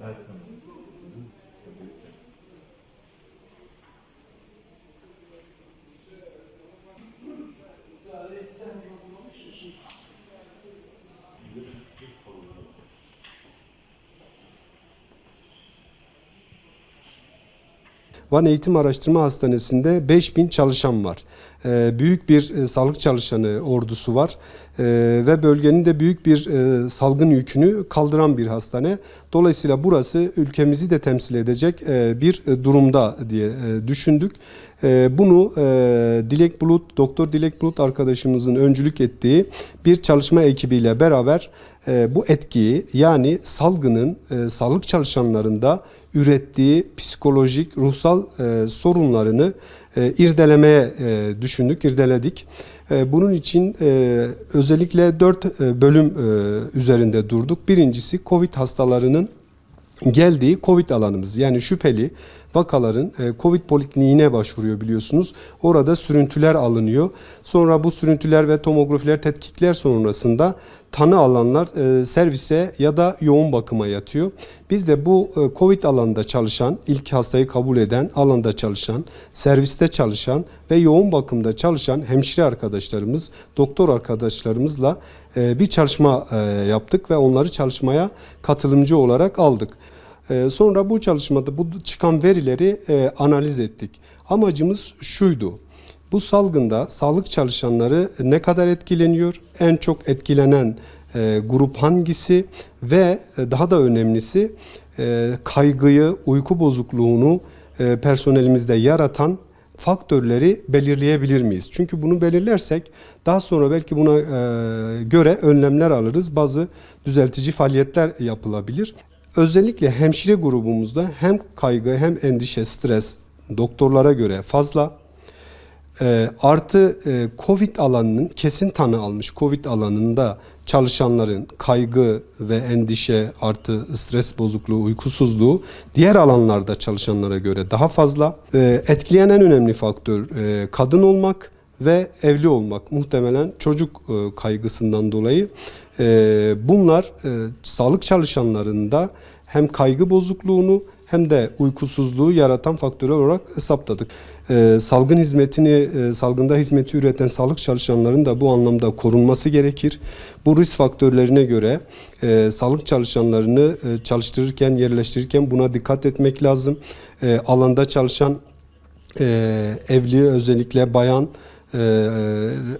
That's the Van Eğitim Araştırma Hastanesi'nde 5000 çalışan var. Ee, büyük bir e, sağlık çalışanı ordusu var Ee, ve bölgenin de büyük bir e, salgın yükünü kaldıran bir hastane. Dolayısıyla burası ülkemizi de temsil edecek e, bir durumda diye düşündük. Bunu e, Dilek Bulut, Doktor Dilek Bulut arkadaşımızın öncülük ettiği bir çalışma ekibiyle beraber bu etkiyi yani salgının sağlık çalışanlarında ürettiği psikolojik, ruhsal e, sorunlarını e, irdelemeye e, düşündük, irdeledik. E, bunun için e, özellikle dört e, bölüm e, üzerinde durduk. Birincisi COVID hastalarının geldiği COVID alanımız yani şüpheli vakaların e, COVID polikliniğine başvuruyor biliyorsunuz. Orada sürüntüler alınıyor. Sonra bu sürüntüler ve tomografiler tetkikler sonrasında tanı alanlar e, servise ya da yoğun bakıma yatıyor. Biz de bu e, COVID alanında çalışan, ilk hastayı kabul eden alanda çalışan, serviste çalışan ve yoğun bakımda çalışan hemşire arkadaşlarımız, doktor arkadaşlarımızla e, bir çalışma e, yaptık ve onları çalışmaya katılımcı olarak aldık. Ee, Sonra bu çalışmada bu çıkan verileri e, analiz ettik. Amacımız şuydu. Bu salgında sağlık çalışanları ne kadar etkileniyor? En çok etkilenen e, grup hangisi? Ve e, daha da önemlisi e, kaygıyı, uyku bozukluğunu e, personelimizde yaratan faktörleri belirleyebilir miyiz? Çünkü bunu belirlersek daha sonra belki buna e, göre önlemler alırız. Bazı düzeltici faaliyetler yapılabilir. Özellikle hemşire grubumuzda hem kaygı hem endişe, stres doktorlara göre fazla. E, artı e, COVID alanının kesin tanı almış COVID alanında çalışanların kaygı ve endişe artı stres bozukluğu, uykusuzluğu diğer alanlarda çalışanlara göre daha fazla. E, etkileyen en önemli faktör e, kadın olmak ve evli olmak muhtemelen çocuk e, kaygısından dolayı e, bunlar sağlık çalışanlarında hem kaygı bozukluğunu hem de uykusuzluğu yaratan faktörler olarak hesapladık. E, salgın hizmetini, e, salgında hizmeti üreten sağlık çalışanlarının da bu anlamda korunması gerekir. Bu risk faktörlerine göre e, sağlık çalışanlarını e, çalıştırırken, yerleştirirken buna dikkat etmek lazım. E, alanda çalışan e, evli özellikle bayan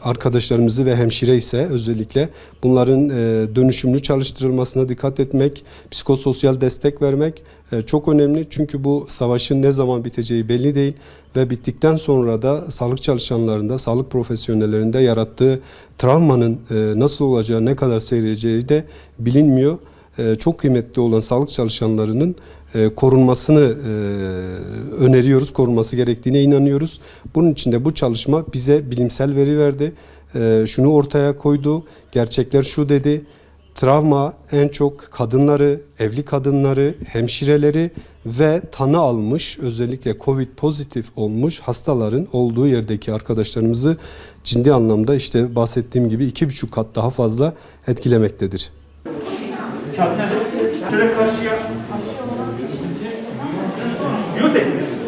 arkadaşlarımızı ve hemşire ise özellikle bunların e, dönüşümlü çalıştırılmasına dikkat etmek, psikososyal destek vermek e, çok önemli. Çünkü bu savaşın ne zaman biteceği belli değil ve bittikten sonra da sağlık çalışanlarında, sağlık profesyonellerinde yarattığı travmanın e, nasıl olacağı, ne kadar seyredeceği de bilinmiyor. E, çok kıymetli olan sağlık çalışanlarının e, korunmasını e, öneriyoruz, korunması gerektiğine inanıyoruz. Bunun için de bu çalışma bize bilimsel veri verdi. E, Şunu ortaya koydu, gerçekler şu dedi. Travma en çok kadınları, evli kadınları, hemşireleri ve tanı almış özellikle Covid pozitif olmuş hastaların olduğu yerdeki arkadaşlarımızı ciddi anlamda işte bahsettiğim gibi iki buçuk kat daha fazla etkilemektedir. Şöyle karşıya. Yotek. Bir